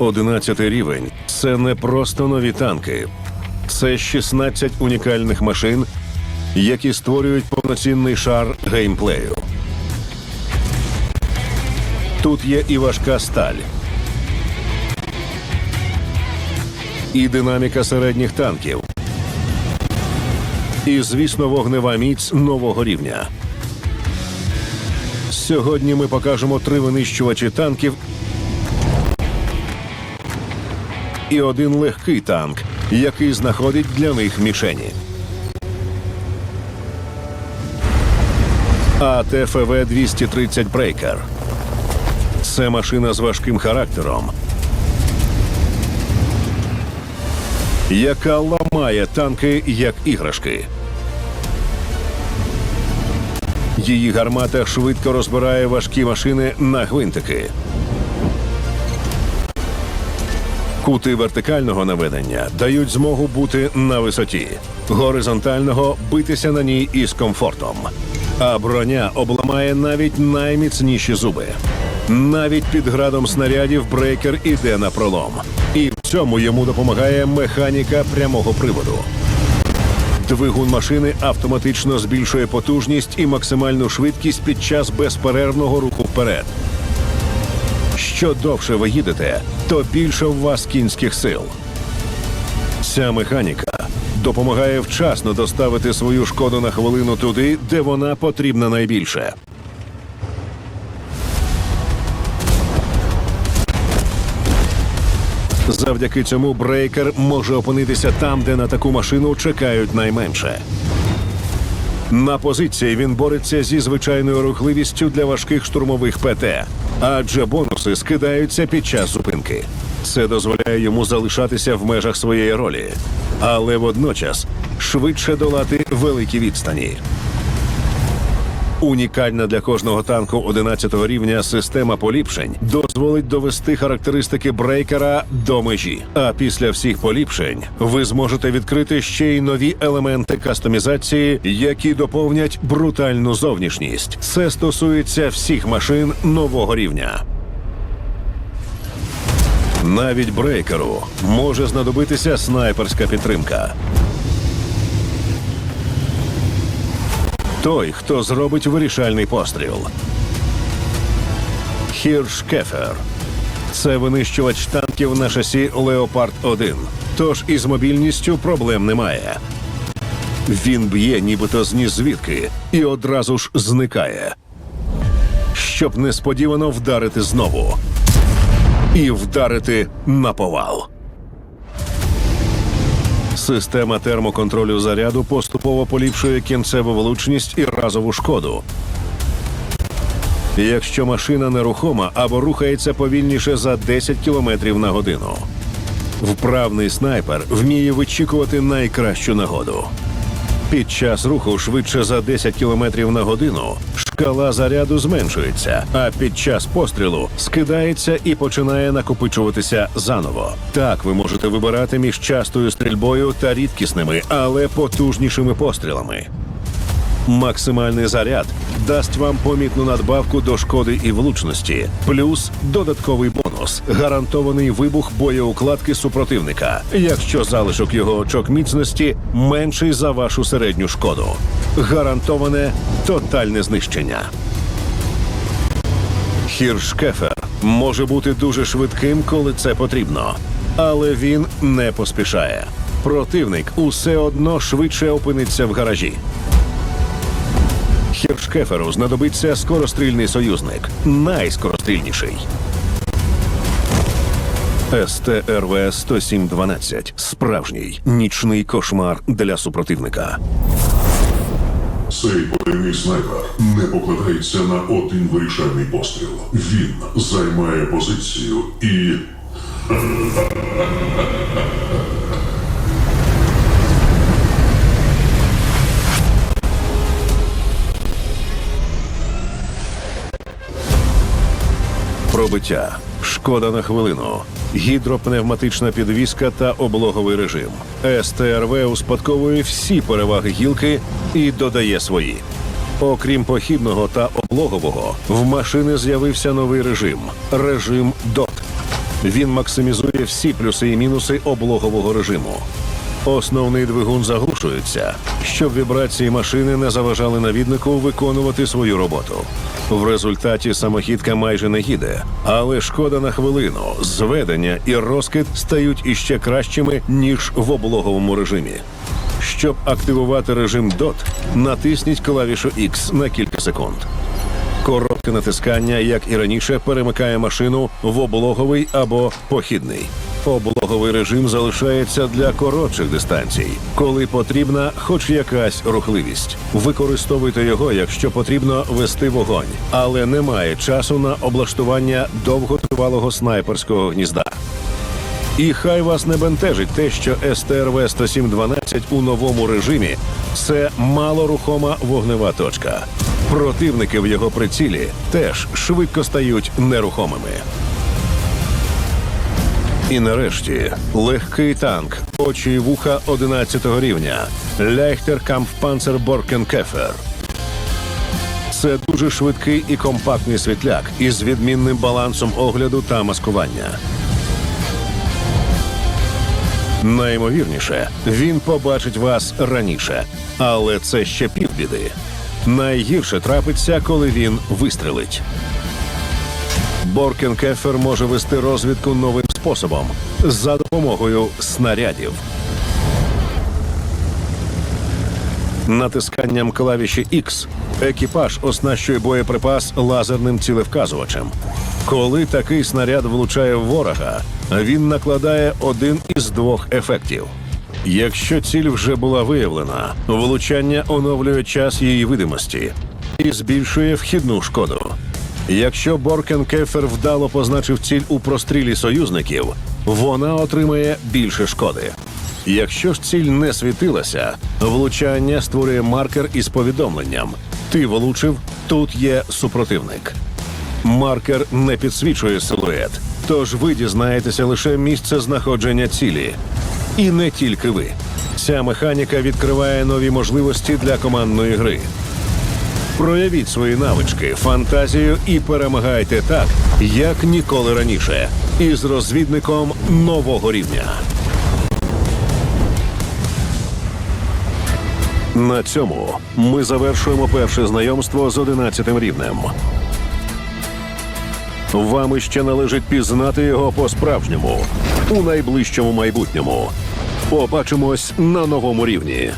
11 рівень це не просто нові танки, це 16 унікальних машин, які створюють повноцінний шар геймплею. Тут є і важка сталь, і динаміка середніх танків, і, звісно, вогнева міць нового рівня. Сьогодні ми покажемо три винищувачі танків і один легкий танк, який знаходить для них мішені. АТФВ 230 Брейкер. Це машина з важким характером, яка ламає танки як іграшки. Її гармата швидко розбирає важкі машини на гвинтики. Кути вертикального наведення дають змогу бути на висоті, горизонтального битися на ній із комфортом. А броня обламає навіть найміцніші зуби. Навіть під градом снарядів брейкер іде на пролом. І в цьому йому допомагає механіка прямого приводу. Двигун машини автоматично збільшує потужність і максимальну швидкість під час безперервного руху вперед. Що довше ви їдете, то більше в вас кінських сил. Ця механіка допомагає вчасно доставити свою шкоду на хвилину туди, де вона потрібна найбільше. Завдяки цьому брейкер може опинитися там, де на таку машину чекають найменше. На позиції він бореться зі звичайною рухливістю для важких штурмових ПТ, адже бонуси скидаються під час зупинки. Це дозволяє йому залишатися в межах своєї ролі, але водночас швидше долати великі відстані. Унікальна для кожного танку 11 рівня система поліпшень дозволить довести характеристики брейкера до межі. А після всіх поліпшень ви зможете відкрити ще й нові елементи кастомізації, які доповнять брутальну зовнішність. Це стосується всіх машин нового рівня. Навіть брейкеру може знадобитися снайперська підтримка. Той, хто зробить вирішальний постріл. Хіршкефер. Це винищувач танків на шасі Леопард 1. Тож із мобільністю проблем немає. Він б'є нібито з звідки і одразу ж зникає. Щоб несподівано вдарити знову. І вдарити на повал. Система термоконтролю заряду поступово поліпшує кінцеву влучність і разову шкоду. Якщо машина нерухома або рухається повільніше за 10 км на годину. Вправний снайпер вміє вичікувати найкращу нагоду. Під час руху швидше за 10 км на годину шкала заряду зменшується, а під час пострілу скидається і починає накопичуватися заново. Так ви можете вибирати між частою стрільбою та рідкісними, але потужнішими пострілами. Максимальний заряд дасть вам помітну надбавку до шкоди і влучності, плюс додатковий бонус гарантований вибух боєукладки супротивника, якщо залишок його очок міцності менший за вашу середню шкоду. Гарантоване тотальне знищення. Хіршкефер може бути дуже швидким, коли це потрібно, але він не поспішає. Противник усе одно швидше опиниться в гаражі. Хіршкеферу знадобиться скорострільний союзник, найскорострільніший. СТРВ 10712 справжній нічний кошмар для супротивника. Цей потайний снайпер не покладається на один вирішальний постріл. Він займає позицію і. Пробиття, шкода на хвилину, гідропневматична підвіска та облоговий режим. СТРВ успадковує всі переваги гілки і додає свої. Окрім похідного та облогового, в машини з'явився новий режим режим ДОТ. Він максимізує всі плюси і мінуси облогового режиму. Основний двигун заглушується, щоб вібрації машини не заважали навіднику виконувати свою роботу. В результаті самохідка майже не їде, але шкода на хвилину, зведення і розкид стають іще кращими ніж в облоговому режимі. Щоб активувати режим DOT, натисніть клавішу X на кілька секунд. Коротке натискання, як і раніше, перемикає машину в облоговий або похідний. Облоговий режим залишається для коротших дистанцій, коли потрібна хоч якась рухливість. Використовуйте його, якщо потрібно вести вогонь, але немає часу на облаштування довготривалого снайперського гнізда. І хай вас не бентежить те, що СТРВ 10712 у новому режимі це малорухома вогнева точка. Противники в його прицілі теж швидко стають нерухомими. І нарешті легкий танк, очі й вуха 11 рівня Leichter Kampfpanzer Borkenkäfer. Це дуже швидкий і компактний світляк із відмінним балансом огляду та маскування. Наймовірніше, він побачить вас раніше, але це ще півбіди. Найгірше трапиться, коли він вистрелить. Боркенкефер може вести розвідку новим способом за допомогою снарядів. Натисканням клавіші X екіпаж оснащує боєприпас лазерним цілевказувачем. Коли такий снаряд влучає в ворога, він накладає один із двох ефектів. Якщо ціль вже була виявлена, влучання оновлює час її видимості і збільшує вхідну шкоду. Якщо Боркен Кефер вдало позначив ціль у прострілі союзників, вона отримає більше шкоди. Якщо ж ціль не світилася, влучання створює маркер із повідомленням: ти влучив, тут є супротивник. Маркер не підсвічує силует, тож ви дізнаєтеся лише місце знаходження цілі. І не тільки ви. Ця механіка відкриває нові можливості для командної гри. Проявіть свої навички, фантазію і перемагайте так, як ніколи раніше, із розвідником нового рівня. На цьому ми завершуємо перше знайомство з 11 рівнем. Вам іще належить пізнати його по-справжньому у найближчому майбутньому. Побачимось на новому рівні.